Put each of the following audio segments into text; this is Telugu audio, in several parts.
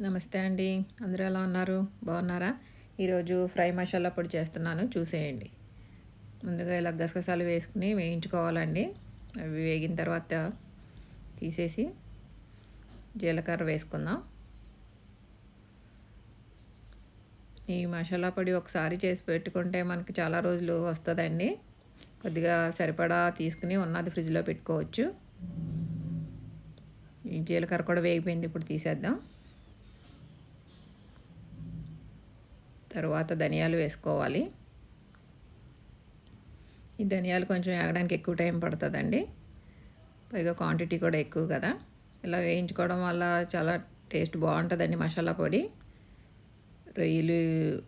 నమస్తే అండి. అందరూ ఎలా ఉన్నారు? బాగున్నారా? ఈరోజు ఫ్రై మసాలా పొడి చేస్తున్నాను. చూసేయండి. ముందుగా ఇలా గసగసాలు వేసుకుని వేయించుకోవాలండి. అవి వేగిన తర్వాత తీసేసి జీలకర్ర వేసుకుందాం. ఈ మసాలా పొడి ఒకసారి చేసి పెట్టుకుంటే మనకి చాలా రోజులు వస్తుందండి. కొద్దిగా సరిపడా తీసుకుని ఉన్నది ఫ్రిడ్జ్లో పెట్టుకోవచ్చు. ఈ జీలకర్ర కూడా వేగిపోయింది. ఇప్పుడు తీసేద్దాం. తర్వాత ధనియాలు వేసుకోవాలి. ఈ ధనియాలు కొంచెం వేగడానికి ఎక్కువ టైం పడుతుందండి. పైగా క్వాంటిటీ కూడా ఎక్కువ కదా. ఇలా వేయించుకోవడం వల్ల చాలా టేస్ట్ బాగుంటుందండి మసాలా పొడి. రొయ్యలు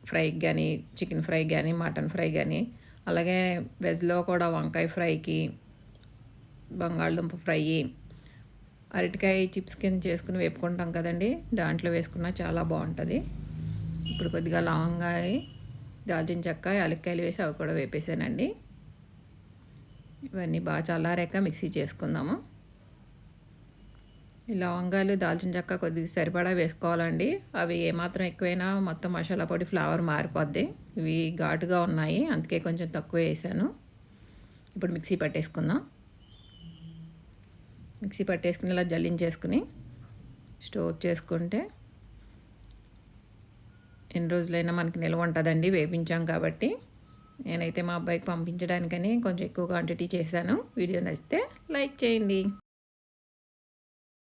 ఫ్రై కానీ చికెన్ ఫ్రై కానీ మటన్ ఫ్రై కానీ అలాగే వెజ్లో కూడా వంకాయ ఫ్రైకి బంగాళదుంప ఫ్రై అరటికాయ చిప్స్ కింద చేసుకుని వేపుకుంటాం కదండి. దాంట్లో వేసుకున్న చాలా బాగుంటుంది. ఇప్పుడు కొద్దిగా లవంగాయ దాల్చిన చెక్క యాలక్కాయలు వేసి అవి కూడా వేపేసానండి. ఇవన్నీ బాగా చల్లారాక మిక్సీ చేసుకుందాము. లవంగాలు దాల్చిన చెక్క కొద్దిగా సరిపడా వేసుకోవాలండి. అవి ఏమాత్రం ఎక్కువైనా మొత్తం మసాలా పొడి ఫ్లేవర్ మారిపోద్ది. ఇవి ఘాటుగా ఉన్నాయి అందుకే కొంచెం తక్కువ వేసాను. ఇప్పుడు మిక్సీ పట్టేసుకుందాం. మిక్సీ పట్టేసుకుని ఇలా జల్లించేసుకుని స్టోర్ చేసుకుంటే ఎన్ని రోజులైనా మనకి నిల్వ ఉంటుందండి వేపించాం కాబట్టి. నేనైతే మా అబ్బాయికి పంపించడానికని కొంచెం ఎక్కువ క్వాంటిటీ చేశాను. వీడియో నచ్చితే లైక్ చేయండి.